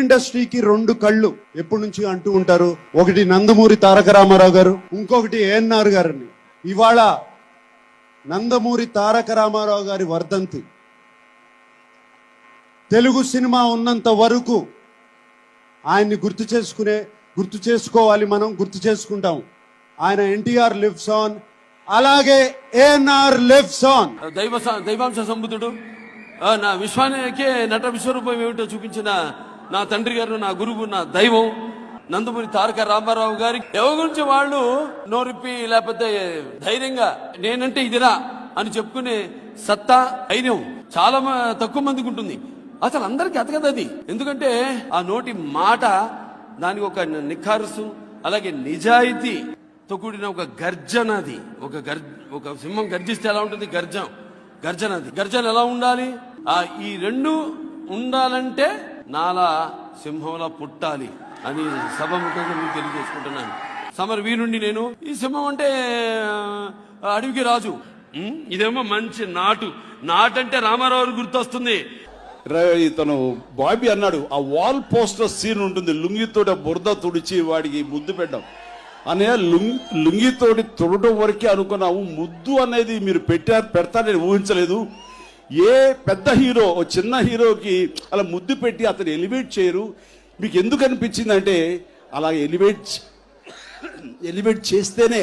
ఇండస్ట్రీకి రెండు కళ్ళు ఎప్పటి నుంచి అంటూ ఉంటారు? ఒకటి నందమూరి తారక రామారావు గారు ఇంకొకటి ఏఎన్ఆర్ గారిని. ఇవాళ నందమూరి తారక రామారావు గారి వర్ధంతి. తెలుగు సినిమా ఉన్నంత వరకు ఆయన్ని గుర్తు చేసుకునే గుర్తు చేసుకోవాలి మనం గుర్తు చేసుకుంటాం. ఆయన ఎన్టీఆర్ లివ్స్ ఆన్ అలాగే ఏఎన్ఆర్ లివ్స్ ఆన్. దైవ దైవాంశ సంబుద్ధుడు నా విశ్వానికి నట విశ్వరూపం ఏమిటో చూపించిన నా తండ్రి గారు నా గురువు నా దైవం నందమూరి తారక రామారావు గారి ఎవరి గురించి వాళ్ళు నోరిప్పి లేకపోతే ధైర్యంగా నేనంటే ఇదిరా అని చెప్పుకునే సత్తా ధైర్యం చాలా మ- తక్కువ మందికి ఉంటుంది. అసలు అందరికీ అతకదు అది. ఎందుకంటే ఆ నోటి మాట దానికి ఒక నిఖారుసు అలాగే నిజాయితీతో కూడిన ఒక గర్జన అది. ఒక గర్ ఒక సింహం గర్జిస్తే ఎలా ఉంటుంది? గర్జం. గర్జన అది. గర్జన ఎలా ఉండాలి? ఆ ఈ రెండు ఉండాలంటే నాలా సింహంలా పుట్టాలి అని సభముఖంగా మీకు తెలియజేసుకుంటున్నాను. సమర వీరుండి నేను ఈ సింహం అంటే అడవికి రాజు. ఇదేమో మంచి నాటు. నాటంటే రామారావు గుర్తొస్తుంది. ఇతను బాబీ అన్నాడు. ఆ వాల్ పోస్టర్ సీన్ ఉంటుంది. లుంగితోటి ఆ బురద తుడిచి వాడికి ముద్దు పెట్టడం. అనే లుంగి లుంగితోటి తుడటం వరకే అనుకున్నాము. ముద్దు అనేది మీరు పెట్టారు పెడతారని ఊహించలేదు. ఏ పెద్ద హీరో ఓ చిన్న హీరోకి అలా ముద్దు పెట్టి అతను ఎలివేట్ చేయరు. మీకు ఎందుకు అనిపించిందంటే అలా ఎలివేట్ ఎలివేట్ చేస్తేనే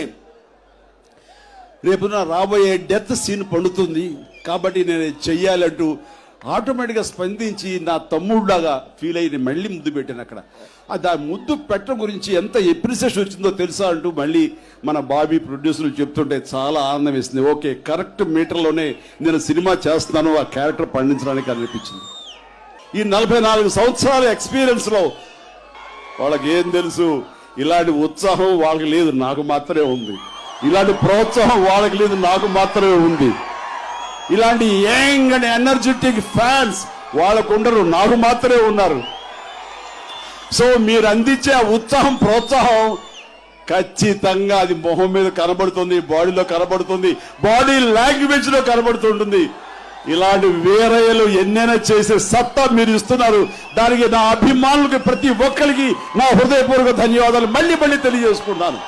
రేపు నా రాబోయే డెత్ సీన్ పండుతుంది. కాబట్టి నేను చెయ్యాలంటూ ఆటోమేటిక్గా స్పందించి నా తమ్ముడులాగా ఫీల్ అయ్యి మళ్ళీ ముద్దు పెట్టాను అక్కడ. ఆ ముద్దు పెట్టడం గురించి ఎంత ఎప్రిసియేషన్ వచ్చిందో తెలుసా అంటూ మళ్ళీ మన బాబీ ప్రొడ్యూసర్లు చెప్తుంటే చాలా ఆనందం వేసింది. ఓకే కరెక్ట్ మీటర్లోనే నేను సినిమా చేస్తున్నాను. ఆ క్యారెక్టర్ పండించడానికి అనిపించింది. ఈ నలభై నాలుగు సంవత్సరాల ఎక్స్పీరియన్స్లో వాళ్ళకి ఏం తెలుసు? ఇలాంటి ఉత్సాహం వాళ్ళకి లేదు. నాకు మాత్రమే ఉంది. ఇలాంటి ప్రోత్సాహం వాళ్ళకి లేదు. నాకు మాత్రమే ఉంది. ఇలాంటి యంగ్ అండ్ ఎనర్జెటిక్ ఫ్యాన్స్ వాళ్ళకు ఉండరు నాకు మాత్రమే ఉన్నారు. సో మీరు అందించే ఉత్సాహం ప్రోత్సాహం ఖచ్చితంగా అది మొహం మీద కనబడుతుంది బాడీలో కనబడుతుంది బాడీ లాంగ్వేజ్లో కనబడుతుంటుంది. ఇలాంటి వేరయ్యలు ఎన్నైనా చేసే సత్తా మీరు ఇస్తున్నారు. దానికి నా అభిమానులకి ప్రతి ఒక్కరికి నా హృదయపూర్వక ధన్యవాదాలు. మళ్ళీ మళ్ళీ తెలియజేసుకుంటాను.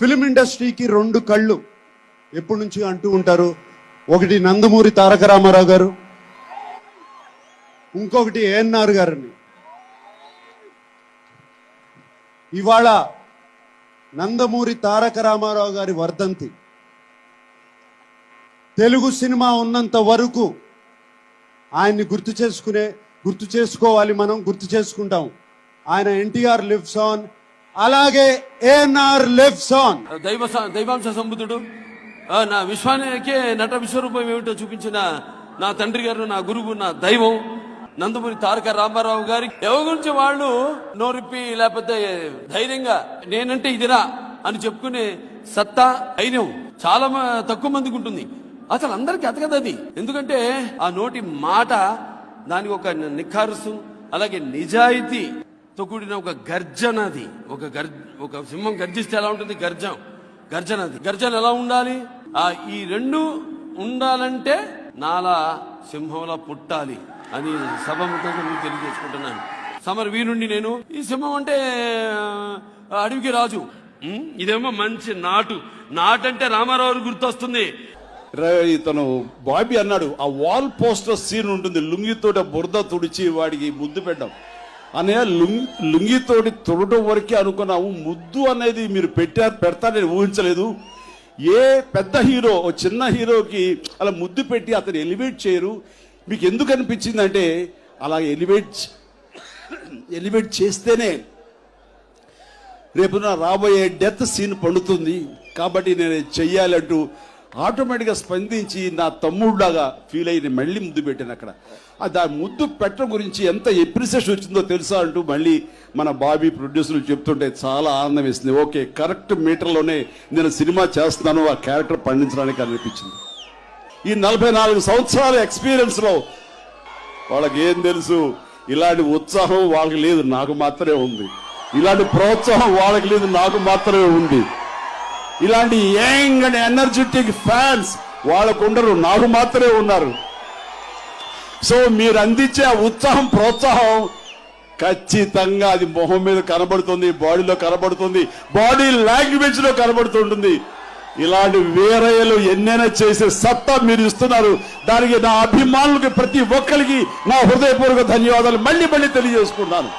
ఫిలిం ఇండస్ట్రీకి రెండు కళ్ళు ఎప్పటి నుంచి అంటూ ఉంటారు? ఒకటి నందమూరి తారక రామారావు గారు ఇంకొకటి ఏఎన్ఆర్ గారిని. ఇవాళ నందమూరి తారక రామారావు గారి వర్ధంతి. తెలుగు సినిమా ఉన్నంత వరకు ఆయన్ని గుర్తు చేసుకునే గుర్తు చేసుకోవాలి మనం గుర్తు చేసుకుంటాం. ఆయన ఎన్టీఆర్ లివ్స్ ఆన్ అలాగే ఏఎన్ఆర్ లెఫ్ట్ ఆన్ దైవ దైవాంశ సంబుద్ధుడు. నా విశ్వానికే నట విశ్వరూపం ఏమిటో చూపించిన నా తండ్రి గారు నా గురువు నా దైవం నందమూరి తారక రామారావు గారి ఎవరి గురించి వాళ్ళు నోరిప్పి లేకపోతే ధైర్యంగా నేనంటే ఇదిరా అని చెప్పుకునే సత్తా ధైర్యం చాలా మ- తక్కువ మందికి ఉంటుంది. అసలు అందరికీ అతకదు అది. ఎందుకంటే ఆ నోటి మాట దానికి ఒక నిఖారుసు అలాగే నిజాయితీ తో కూడిన ఒక గర్జన అది. ఒక గర్ ఒక సింహం గర్జిస్తే ఎలా ఉంటుంది? గర్జం. గర్జన అది. గర్జన ఎలా ఉండాలి? ఆ ఈ రెండు ఉండాలంటే నాలా సింహంలా పుట్టాలి అని సభముఖంగా మీకు తెలియజేసుకుంటున్నాను. సమర్ వీరుండి నేను. ఈ సింహం అంటే అడవికి రాజు. ఇదేమో మంచి నాటు. నాటంటే రామారావు గుర్తొస్తుంది. ఇతను బాబీ అన్నాడు ఆ వాల్ పోస్టర్ సీన్ ఉంటుంది. లుంగితోట బురద తుడిచి వాడికి ముద్దు పెట్టడం. అనే లుంగి లుంగితోటి తుడటం వరకే అనుకున్నాము. ముద్దు అనేది మీరు పెట్టారు పెడతారని ఊహించలేదు. ఏ పెద్ద హీరో ఓ చిన్న హీరోకి అలా ముద్దు పెట్టి అతను ఎలివేట్ చేయరు. మీకు ఎందుకు అనిపించిందంటే అలా ఎలివేట్ ఎలివేట్ చేస్తేనే రేపు నా రాబోయే డెత్ సీన్ పండుతుంది. కాబట్టి నేను చెయ్యాలంటూ ఆటోమేటిక్గా స్పందించి నా తమ్ముడులాగా ఫీల్ అయ్యి మళ్ళీ ముద్దు పెట్టాను అక్కడ. ఆ ముద్దు పెట్టడం గురించి ఎంత ఎప్రిసియేషన్ వచ్చిందో తెలుసా అంటూ మళ్ళీ మన బాబీ ప్రొడ్యూసర్లు చెప్తుంటే చాలా ఆనందం వేసింది. ఓకే కరెక్ట్ మీటర్లోనే నేను సినిమా చేస్తున్నాను ఆ క్యారెక్టర్ పండించడానికి అనిపించింది. ఈ నలభై నాలుగు సంవత్సరాల ఎక్స్పీరియన్స్లో వాళ్ళకి ఏం తెలుసు? ఇలాంటి ఉత్సాహం వాళ్ళకి లేదు నాకు మాత్రమే ఉంది. ఇలాంటి ప్రోత్సాహం వాళ్ళకి లేదు నాకు మాత్రమే ఉంది. ఇలాంటి యంగ్ అండ్ ఎనర్జెటిక్ ఫ్యాన్స్ వాళ్ళకు ఉండరు నాకు మాత్రమే ఉన్నారు. సో మీరు అందించే ఆ ఉత్సాహం ప్రోత్సాహం ఖచ్చితంగా అది మొహం మీద కనబడుతుంది బాడీలో కనబడుతుంది బాడీ లాంగ్వేజ్లో కనబడుతుంటుంది. ఇలాంటి వేరయ్యలు ఎన్నైనా చేసే సత్తా మీరు ఇస్తున్నారు. దానికి నా అభిమానులకి ప్రతి ఒక్కరికి నా హృదయపూర్వక ధన్యవాదాలు. మళ్ళీ మళ్ళీ తెలియజేసుకుంటున్నాను.